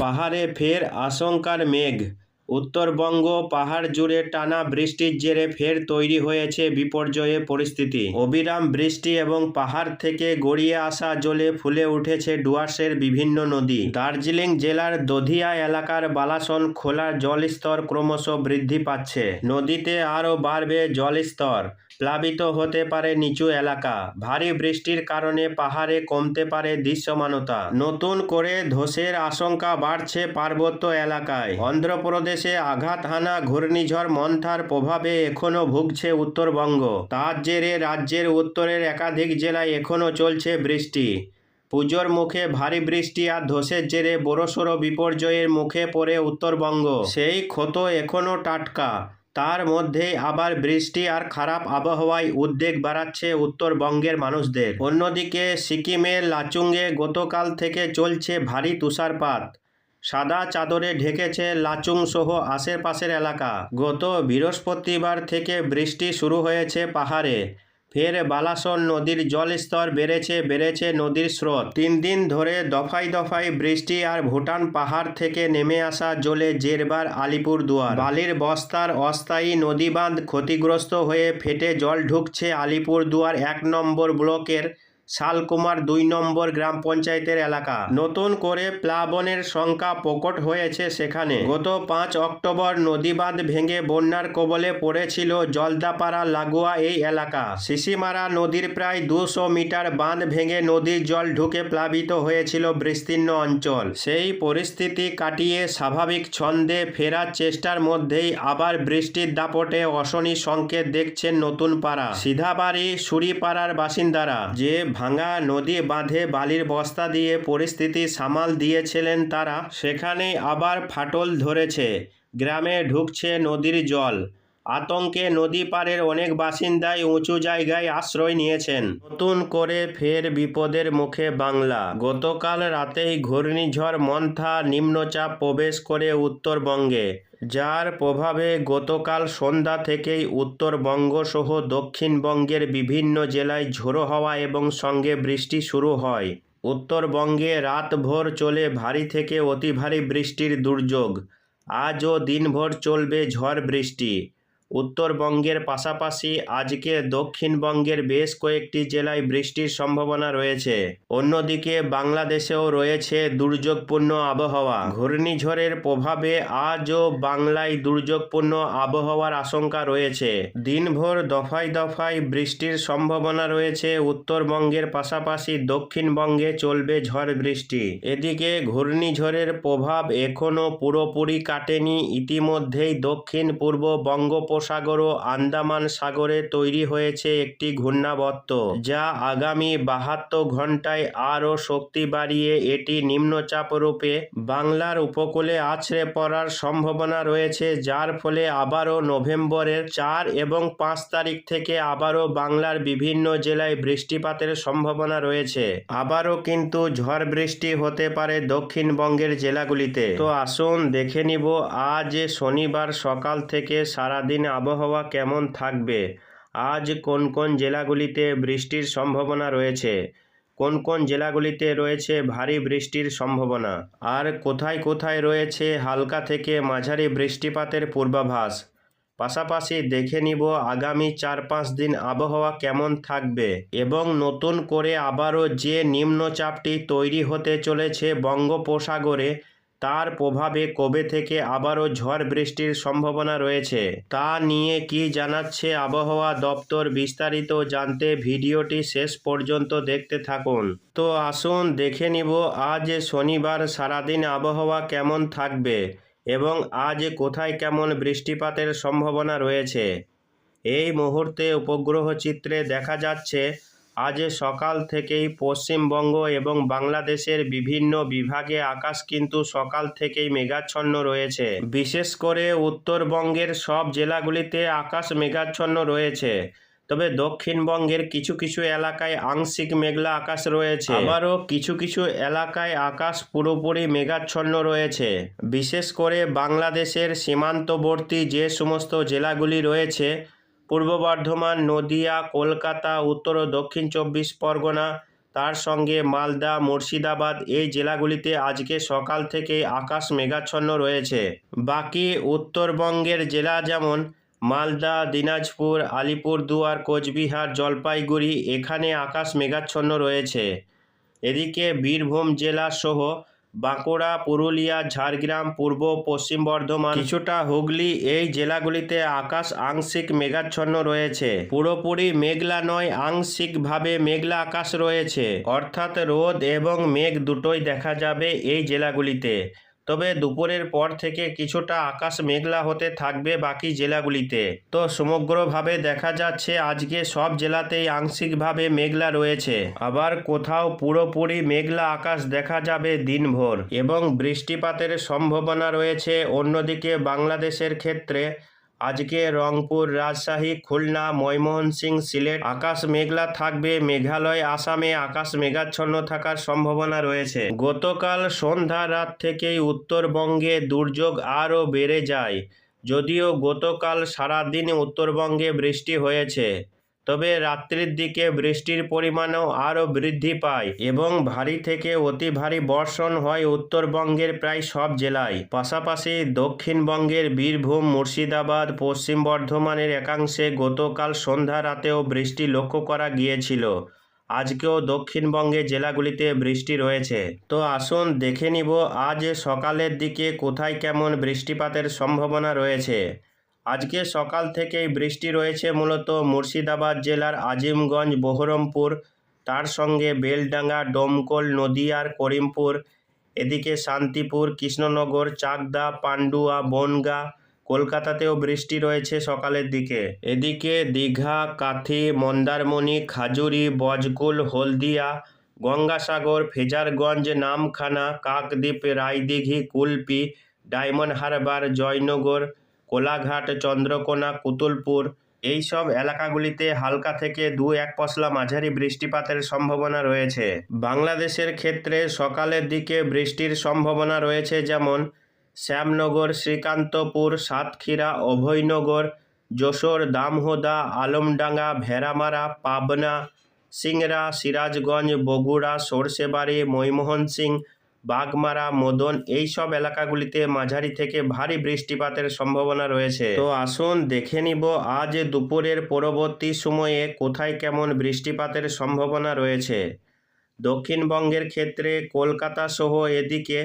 পাহাড়ে ফের আশঙ্কার মেঘ। উত্তরবঙ্গ পাহাড় জুড়ে টানা বৃষ্টির জেরে ফের তৈরি হয়েছে বিপর্যয়ে পরিস্থিতি। অবিরাম বৃষ্টি এবং পাহাড় থেকে গড়িয়ে আসা জলে ফুলে উঠেছে ডুয়ার্সের বিভিন্ন নদী। দার্জিলিং জেলার দধিয়া এলাকার বালাসন খোলার জলস্তর ক্রমশ বৃদ্ধি পাচ্ছে। নদীতে আরও বাড়বে জলস্তর। প্লাবিত হতে পারে নিচু এলাকা। ভারী বৃষ্টির কারণে পাহাড়ে কমতে পারে দৃশ্যমানতা। নতুন করে ধসের আশঙ্কা বাড়ছে পার্বত্য এলাকায়। অন্ধ্রপ্রদেশে আঘাত হানা ঘূর্ণিঝড় মন্থার প্রভাবে এখনও ভুগছে উত্তরবঙ্গ। তার জেরে রাজ্যের উত্তরের একাধিক জেলায় এখনও চলছে বৃষ্টি। পুজোর মুখে ভারী বৃষ্টি আর ধসের জেরে বড়সড় বিপর্যয়ের মুখে পড়ে উত্তরবঙ্গ। সেই ক্ষত এখনও টাটকা। তার মধ্যে আবার বৃষ্টি আর খারাপ আবহাওয়ায় উদ্বেগ বাড়াচ্ছে উত্তরবঙ্গের মানুষদের। অন্যদিকে সিকিমের লাচুংয়ে গতকাল থেকে চলছে ভারী তুষারপাত। সাদা চাদরে ঢেকেছে লাচুং সহ আশেপাশের এলাকা। গত বৃহস্পতিবার থেকে বৃষ্টি শুরু হয়েছে পাহাড়ে। ফের বালাসন নদীর জলস্তর বেড়েছে বেড়েছে নদীর স্রোত। তিন দিন ধরে দফায় দফায় বৃষ্টি আর ভুটান পাহাড় থেকে নেমে আসা জলে জেরবার আলিপুর দুয়ার বালির বস্তার অস্থায়ী নদী বাঁধ ক্ষতিগ্রস্ত হয়ে ফেটে জল ঢুকছে আলিপুর দুয়ার এক নম্বর ব্লকের শালকুমার দুই নম্বর গ্রাম পঞ্চায়েতের এলাকা। নতুন করে প্লাবনের সংখ্যা প্রকট হয়েছে সেখানে। গত পাঁচ অক্টোবর নদীবাঁধ ভেঙে বন্যার কবলে পড়েছিল জলদাপাড়া লাগোয়া এই এলাকা। সিসিমারা নদীর প্রায় দুশো মিটার বাঁধ ভেঙে নদীর জল ঢুকে প্লাবিত হয়েছিল বিস্তীর্ণ অঞ্চল। সেই পরিস্থিতি কাটিয়ে স্বাভাবিক ছন্দে ফেরার চেষ্টার মধ্যেই আবার বৃষ্টির দাপটে অশনি সংকেত দেখছেন নতুন পাড়া। সিধাবাড়ি সুরিপাড়ার বাসিন্দারা। যে ভাঙা নদী বাঁধে বালির বস্তা দিয়ে পরিস্থিতি সামাল দিয়েছিলেন তারা, সেখানেই আবার ফাটল ধরেছে। গ্রামে ঢুকছে নদীর জল। আতঙ্কে নদী পাড়ের অনেক বাসিন্দাই উঁচু জায়গায় আশ্রয় নিয়েছেন। নতুন করে ফের বিপদের মুখে বাংলা। গতকাল রাতেই ঘূর্ণিঝড় মন্থা নিম্নচাপ প্রবেশ করে উত্তরবঙ্গে, যার প্রভাবে গতকাল সন্ধ্যা থেকেই উত্তরবঙ্গ সহ দক্ষিণবঙ্গের বিভিন্ন জেলায় ঝোড়ো হওয়া এবং সঙ্গে বৃষ্টি শুরু হয়। উত্তরবঙ্গে রাতভর চলে ভারী থেকে অতি ভারী বৃষ্টির দুর্যোগ। আজও দিনভর চলবে ঝড় বৃষ্টি। উত্তরবঙ্গের পাশাপাশি আজকে দক্ষিণবঙ্গের বেশ কয়েকটি জেলায় বৃষ্টির সম্ভাবনা রয়েছে। অন্যদিকে বাংলাদেশেও রয়েছে দুর্যোগপূর্ণ আবহাওয়া। ঘূর্ণিঝড়ের প্রভাবে আজও বাংলায় দুর্যোগপূর্ণ আবহাওয়ার আশঙ্কা রয়েছে। দিনভর দফায় দফায় বৃষ্টির সম্ভাবনা রয়েছে। উত্তরবঙ্গের পাশাপাশি দক্ষিণবঙ্গে চলবে ঝড় বৃষ্টি। এদিকে ঘূর্ণিঝড়ের প্রভাব এখনও পুরোপুরি কাটেনি। ইতিমধ্যেই দক্ষিণ পূর্ব বঙ্গোপসাগর ও আন্দামান সাগরে তৈরি হয়েছে একটি ঘূর্ণাবর্ত, যা আগামী বাহাত্তর ঘন্টায় আরও শক্তি বাড়িয়ে এটি নিম্নচাপ রূপে বাংলার উপকূলে আছড়ে পড়ার সম্ভাবনা রয়েছে, যার ফলে আবারও নভেম্বরের চার এবং পাঁচ তারিখ থেকে আবারও বাংলার বিভিন্ন জেলায় বৃষ্টিপাতের সম্ভাবনা রয়েছে। আবারও কিন্তু ঝড় বৃষ্টি হতে পারে দক্ষিণবঙ্গের জেলাগুলিতে। তো আসুন দেখে নিব, আজ শনিবার সকাল থেকে সারাদিন আবহাওয়া কেমন থাকবে? আজ কোন কোন জেলাগুলিতে বৃষ্টির সম্ভাবনা রয়েছে? কোন কোন জেলাগুলিতে রয়েছে ভারী বৃষ্টির সম্ভাবনা? আর কোথায় কোথায় রয়েছে হালকা থেকে মাঝারি বৃষ্টিপাতের পূর্বাভাস? পাশাপাশি দেখে নিব আগামী চার পাঁচ দিন আবহাওয়া কেমন থাকবে এবং নতুন করে আবারও যে নিম্নচাপটি তৈরি হতে চলেছে বঙ্গোপসাগরে তার প্রভাবে কবে থেকে আবারও ঝড় বৃষ্টির সম্ভাবনা রয়েছে, তা নিয়ে কি জানাচ্ছে আবহাওয়া দপ্তর বিস্তারিত জানতে ভিডিওটি শেষ পর্যন্ত দেখতে থাকুন। তো আসুন দেখে নিব, আজ শনিবার সারাদিন আবহাওয়া কেমন থাকবে এবং আজ কোথায় কেমন বৃষ্টিপাতের সম্ভাবনা রয়েছে? এই মুহূর্তে উপগ্রহ চিত্রে দেখা যাচ্ছে আজ সকাল থেকেই পশ্চিমবঙ্গ এবং বাংলাদেশের বিভিন্ন বিভাগে আকাশ কিন্তু সকাল থেকেই মেঘাচ্ছন্ন রয়েছে। বিশেষ করে উত্তরবঙ্গের সব জেলাগুলিতে আকাশ মেঘাচ্ছন্ন রয়েছে। তবে দক্ষিণবঙ্গের কিছু কিছু এলাকায় আংশিক মেঘলা আকাশ রয়েছে। আবারও কিছু কিছু এলাকায় আকাশ পুরোপুরি মেঘাচ্ছন্ন রয়েছে। বিশেষ করে বাংলাদেশের সীমান্তবর্তী যে সমস্ত জেলাগুলি রয়েছে পূর্ব বর্ধমান, নদিয়া, কলকাতা, উত্তর ও দক্ষিণ চব্বিশ পরগনা, তার সঙ্গে মালদা, মুর্শিদাবাদ এই জেলাগুলিতে আজকে সকাল থেকে আকাশ মেঘাচ্ছন্ন রয়েছে। বাকি উত্তরবঙ্গের জেলা যেমন মালদা, দিনাজপুর, আলিপুরদুয়ার, কোচবিহার, জলপাইগুড়ি এখানে আকাশ মেঘাচ্ছন্ন রয়েছে। এদিকে বীরভূম জেলা সহ বাঁকুড়া, পুরুলিয়া, ঝাড়গ্রাম, পূর্ব, পশ্চিম বর্ধমান কিছুটা হুগলি এই জেলাগুলিতে আকাশ আংশিক মেঘাচ্ছন্ন রয়েছে। পুরোপুরি মেঘলা নয়, আংশিকভাবে মেঘলা আকাশ রয়েছে। অর্থাৎ রোদ এবং মেঘ দুটোই দেখা যাবে এই জেলাগুলিতে। তবে দুপুরের পর থেকে কিছুটা আকাশ মেঘলা হতে থাকবে বাকি জেলাগুলিতে। তো সমগ্রভাবে দেখা যাচ্ছে আজকে সব জেলাতেই আংশিকভাবে মেঘলা রয়েছে। আবার কোথাও পুরোপুরি মেঘলা আকাশ দেখা যাবে দিনভর এবং বৃষ্টিপাতের সম্ভাবনা রয়েছে। অন্যদিকে বাংলাদেশের ক্ষেত্রে আজকে রংপুর রাজশাহী, খুলনা ময়মোহনসিং সিলেট, আকাশ মেঘলা থাকবে। মেঘালয়, আসামে আকাশ মেঘাচ্ছন্ন থাকার সম্ভাবনা রয়েছে। গতকাল সন্ধ্যা রাত থেকেই উত্তরবঙ্গে দুর্যোগ আরও বেড়ে যায়। যদিও গতকাল সারাদিন উত্তরবঙ্গে বৃষ্টি হয়েছে। তবে রাত্রির দিকে বৃষ্টির পরিমাণও আরও বৃদ্ধি পায় এবং ভারী থেকে অতি ভারী বর্ষণ হয় উত্তরবঙ্গের প্রায় সব জেলায়। পাশাপাশি দক্ষিণবঙ্গের বীরভূম, মুর্শিদাবাদ, পশ্চিম বর্ধমানের একাংশে গতকাল সন্ধ্যা রাতেও বৃষ্টি লক্ষ্য করা গিয়েছিল। আজকেও দক্ষিণবঙ্গের জেলাগুলিতে বৃষ্টি রয়েছে। তো আসুন দেখে নিব আজ সকালের দিকে কোথায় কেমন বৃষ্টিপাতের সম্ভাবনা রয়েছে। আজকে সকাল থেকেই বৃষ্টি রয়েছে মূলত মুর্শিদাবাদ জেলার আজিমগঞ্জ, বহরমপুর, তার সঙ্গে বেলডাঙ্গা, ডোমকল, নদিয়ার করিমপুর, এদিকে শান্তিপুর, কৃষ্ণনগর, চাকদা, পান্ডুয়া, বনগা, কলকাতাতেও বৃষ্টি রয়েছে সকালের দিকে। এদিকে দীঘা, কাথি, মন্দারমণি, খাজুরি বজকুল হলদিয়া, গঙ্গাসাগর, ফেজারগঞ্জ, নামখানা, কাকদ্বীপ, রায়দিঘি, কুলপি, ডায়মন্ড হারবার, জয়নগর কোলাঘাট, চন্দ্রকোনা, কুতুলপুর এই সব এলাকাগুলিতে হালকা থেকে দু এক পশলা মাঝারি বৃষ্টিপাতের সম্ভাবনা রয়েছে। বাংলাদেশের ক্ষেত্রে সকালের দিকে বৃষ্টির সম্ভাবনা রয়েছে যেমন শ্যামনগর, শ্রীকান্তপুর, সাতক্ষীরা, অভয়নগর, যশোর দামহোদা আলমডাঙ্গা, ভেড়ামারা, পাবনা, সিংড়া, সিরাজগঞ্জ, বগুড়া, সরষেবাড়ি ময়মোহন সিং বাগমারা, মদন এই সব এলাকাগুলিতে মাঝারি থেকে ভারী বৃষ্টিপাতের সম্ভাবনা রয়েছে। তো আসুন দেখে নিব আজ দুপুরের পরবর্তী সময়ে কোথায় কেমন বৃষ্টিপাতের সম্ভাবনা রয়েছে। দক্ষিণবঙ্গের ক্ষেত্রে কলকাতা সহ এদিকে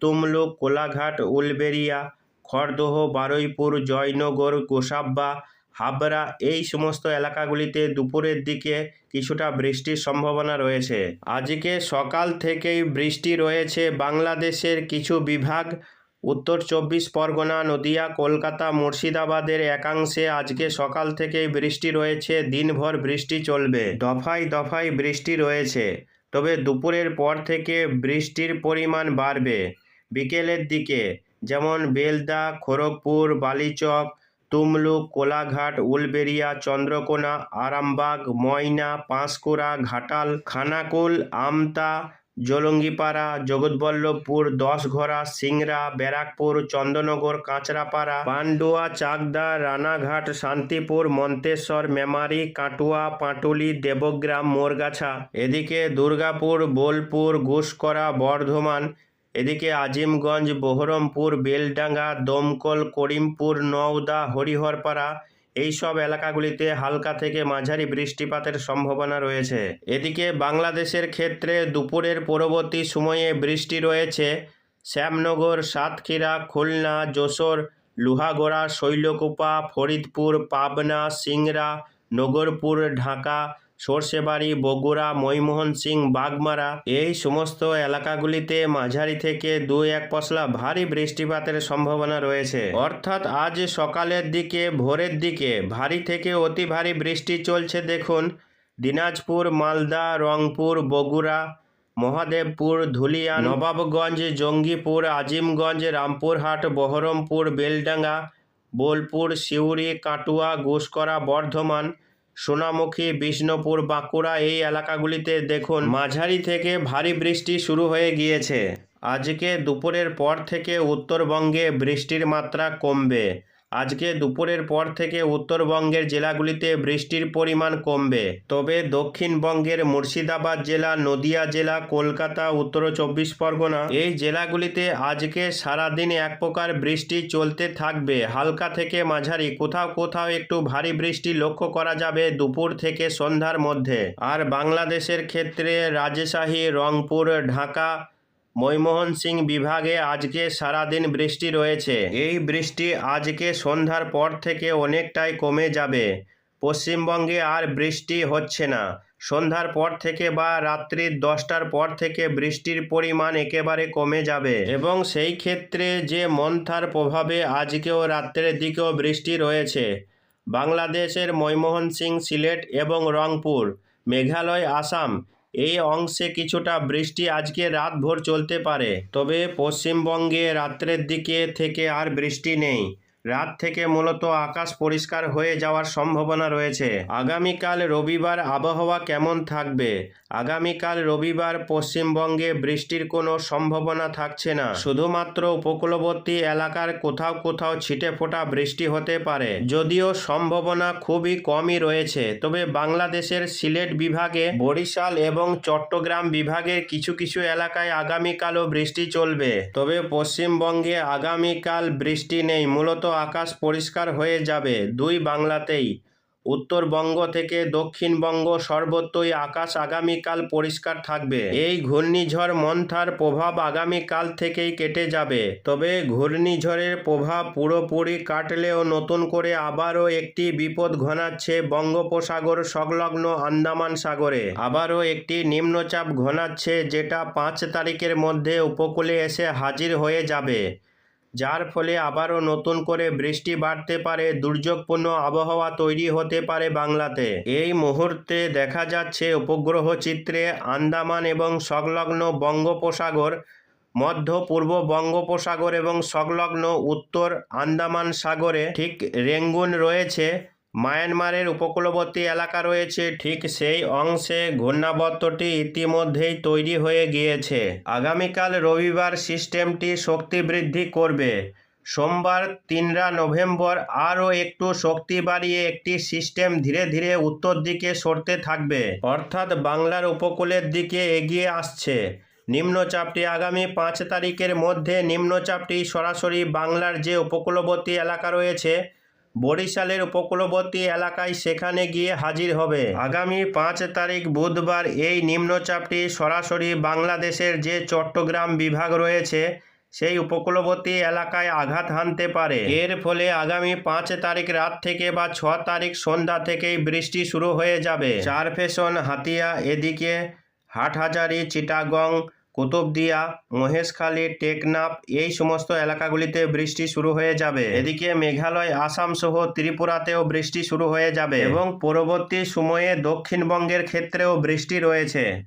তুমলুক, কোলাঘাট উলবেরিয়া খড়দহ, বারুইপুর, জয়নগর, গোসাব্বা হাবড়া এই সমস্ত এলাকাগুলিতে দুপুরের দিকে কিছুটা বৃষ্টির সম্ভাবনা রয়েছে। আজকে সকাল থেকেই বৃষ্টি রয়েছে বাংলাদেশের কিছু বিভাগ। উত্তর চব্বিশ পরগনা, নদিয়া, কলকাতা, মুর্শিদাবাদের একাংশে আজকে সকাল থেকেই বৃষ্টি রয়েছে। দিনভর বৃষ্টি চলবে। দফায় দফায় বৃষ্টি রয়েছে। তবে দুপুরের পর থেকে বৃষ্টির পরিমাণ বাড়বে। বিকেলের দিকে যেমন বেলদা, খড়গপুর, বালিচক তুমলুক, কোলাঘাট, উলবেরিয়া, চন্দ্রকোনা, আরামবাগ, ময়না, পাঁশকুড়া, ঘাটাল, খানাকুল, আমতা, জলঙ্গিপাড়া, জগৎবল্লভপুর দশঘরা সিংড়া, ব্যারাকপুর, চন্দননগর, কাঁচরাপাড়া, পান্ডুয়া, চাকদা, রানাঘাট, শান্তিপুর, মন্তেশ্বর, মেমারি, কাটুয়া, পাটুলি, দেবগ্রাম, মোরগাছা। এদিকে দুর্গাপুর, বোলপুর, ঘুষকরা, বর্ধমান এদিকে আজিমগঞ্জ, বহরমপুর, বেলডাঙ্গা, দমকল, করিমপুর, নওদা, হরিহরপাড়া এই সব এলাকাগুলিতে হালকা থেকে মাঝারি বৃষ্টিপাতের সম্ভাবনা রয়েছে। এদিকে বাংলাদেশের ক্ষেত্রে দুপুরের পরবর্তী সময়ে বৃষ্টি রয়েছে। শ্যামনগর, সাতক্ষীরা, খুলনা, যশোর, লুহাগড়া, শৈলকুপা, ফরিদপুর, পাবনা, সিংড়া, নগরপুর, ঢাকা সর্ষেবাড়ি, বগুড়া, ময়মোহন সিং, বাগমারা এই সমস্ত এলাকাগুলিতে মাঝারি থেকে দু এক পশলা ভারী বৃষ্টিপাতের সম্ভাবনা রয়েছে। অর্থাৎ আজ সকালের দিকে, ভোরের দিকে ভারী থেকে অতি ভারী বৃষ্টি চলছে দেখুন। দিনাজপুর, মালদা, রংপুর, বগুড়া, মহাদেবপুর ধুলিয়া নবাবগঞ্জ, জঙ্গিপুর, আজিমগঞ্জ, রামপুরহাট, বহরমপুর, বেলডাঙ্গা, বোলপুর, সিউড়ি, কাটুয়া, ঘুষকরা, বর্ধমান সোনামুখী, বিষ্ণুপুর, বাঁকুড়া এই এলাকাগুলিতে দেখুন, মাঝারি থেকে ভারী বৃষ্টি শুরু হয়ে গিয়েছে। আজকে দুপুরের পর থেকে উত্তরবঙ্গে বৃষ্টির মাত্রা কমবে। আজকে দুপুরের পর থেকে উত্তরবঙ্গের জেলাগুলিতে বৃষ্টির পরিমাণ কমবে। তবে দক্ষিণবঙ্গের মুর্শিদাবাদ জেলা, নদিয়া জেলা, কলকাতা, উত্তর চব্বিশ পরগনা এই জেলাগুলিতে আজকে সারাদিন এক প্রকার বৃষ্টি চলতে থাকবে। হালকা থেকে মাঝারি, কোথাও কোথাও একটু ভারী বৃষ্টি লক্ষ্য করা যাবে দুপুর থেকে সন্ধ্যার মধ্যে। আর বাংলাদেশের ক্ষেত্রে রাজশাহী, রংপুর, ঢাকা ময়মোহন সিং বিভাগে আজকে সারাদিন বৃষ্টি রয়েছে। এই বৃষ্টি আজকে সন্ধ্যার পর থেকে অনেকটাই কমে যাবে। পশ্চিমবঙ্গে আর বৃষ্টি হচ্ছে না। সন্ধ্যার পর থেকে বা রাত্রির দশটার পর থেকে বৃষ্টির পরিমাণ একেবারে কমে যাবে। এবং সেই ক্ষেত্রে যে মন্থার প্রভাবে আজকেও রাত্রের দিকেও বৃষ্টি রয়েছে। বাংলাদেশের ময়মোহন সিং সিলেট এবং রংপুর, মেঘালয়, আসাম এই অংশে কিছুটা বৃষ্টি আজকে রাতভর চলতে পারে, তবে পশ্চিমবঙ্গে রাত্রের দিকে থেকে আর বৃষ্টি নেই। রাত থেকে মূলত আকাশ পরিষ্কার হয়ে যাওয়ার সম্ভাবনা রয়েছে। আগামীকাল রবিবার আবহাওয়া কেমন থাকবে? আগামীকাল রবিবার পশ্চিমবঙ্গে বৃষ্টির কোনো সম্ভাবনা থাকছে না। শুধুমাত্র উপকূলবর্তী এলাকার কোথাও কোথাও ছিটে ফোটা বৃষ্টি হতে পারে। যদিও সম্ভাবনা খুবই কমই রয়েছে, তবে বাংলাদেশের সিলেট বিভাগে, বরিশাল এবং চট্টগ্রাম বিভাগের কিছু কিছু এলাকায় আগামীকালও বৃষ্টি চলবে। তবে পশ্চিমবঙ্গে আগামীকাল বৃষ্টি নেই, মূলত আকাশ পরিষ্কার হয়ে যাবে। দুই বাংলাতেই, উত্তরবঙ্গ থেকে দক্ষিণবঙ্গ সর্বত্রই আকাশ আগামীকাল পরিষ্কার থাকবে। এই ঘূর্ণিঝড় মন্থার প্রভাব আগামীকাল থেকেই কেটে যাবে। তবে ঘূর্ণিঝড়ের প্রভাব পুরোপুরি কাটলেও নতুন করে আবারও একটি বিপদ ঘনাচ্ছে বঙ্গোপসাগর সংলগ্ন আন্দামান সাগরে। আবারও একটি নিম্নচাপ ঘনাচ্ছে যেটা পাঁচ তারিখের মধ্যে উপকূলে এসে হাজির হয়ে যাবে। যার ফলে আবারও নতুন করে বৃষ্টি বাড়তে পারে, দুর্যোগপূর্ণ আবহাওয়া তৈরি হতে পারে বাংলাতে। এই মুহূর্তে দেখা যাচ্ছে উপগ্রহ চিত্রে আন্দামান এবং সংলগ্ন বঙ্গোপসাগর, মধ্য পূর্ব বঙ্গোপসাগর এবং সংলগ্ন উত্তর আন্দামান সাগরে ঠিক রেঙ্গুন রয়েছে। মায়ানমারের উপকূলবর্তী এলাকা রয়েছে, ঠিক সেই অংশে ঘূর্ণাবর্তটি ইতিমধ্যেই তৈরি হয়ে গিয়েছে। আগামীকাল রবিবার সিস্টেমটি শক্তি বৃদ্ধি করবে। সোমবার তিনরা নভেম্বর আরও একটু শক্তি বাড়িয়ে একটি সিস্টেম ধীরে ধীরে উত্তর দিকে সরতে থাকবে। অর্থাৎ বাংলার উপকূলের দিকে এগিয়ে আসছে। নিম্নচাপটি আগামী পাঁচ তারিখের মধ্যে নিম্নচাপটি সরাসরি বাংলার যে উপকূলবর্তী এলাকা রয়েছে বরিশালের উপকূলবর্তী এলাকায় সেখানে গিয়ে হাজির হবে। আগামী পাঁচ তারিখ বুধবার এই নিম্নচাপটি সরাসরি বাংলাদেশের যে চট্টগ্রাম বিভাগ রয়েছে, সেই উপকূলবর্তী এলাকায় আঘাত হানতে পারে। এর ফলে আগামী পাঁচ তারিখ রাত থেকে বা ছ তারিখ সন্ধ্যা থেকেই বৃষ্টি শুরু হয়ে যাবে। চার ফেশন হাতিয়া, এদিকে হাটহাজারি, চিটাগং কুতুবদিয়া মহেশখালী টেকনাফ, এই সমস্ত এলাকাগুলিতে বৃষ্টি শুরু হয়ে যাবে। এদিকে মেঘালয়, আসাম সহ ত্রিপুরাতেও বৃষ্টি শুরু হয়ে যাবে এবং পরবর্তী সময়ে দক্ষিণবঙ্গের ক্ষেত্রেও বৃষ্টি রয়েছে।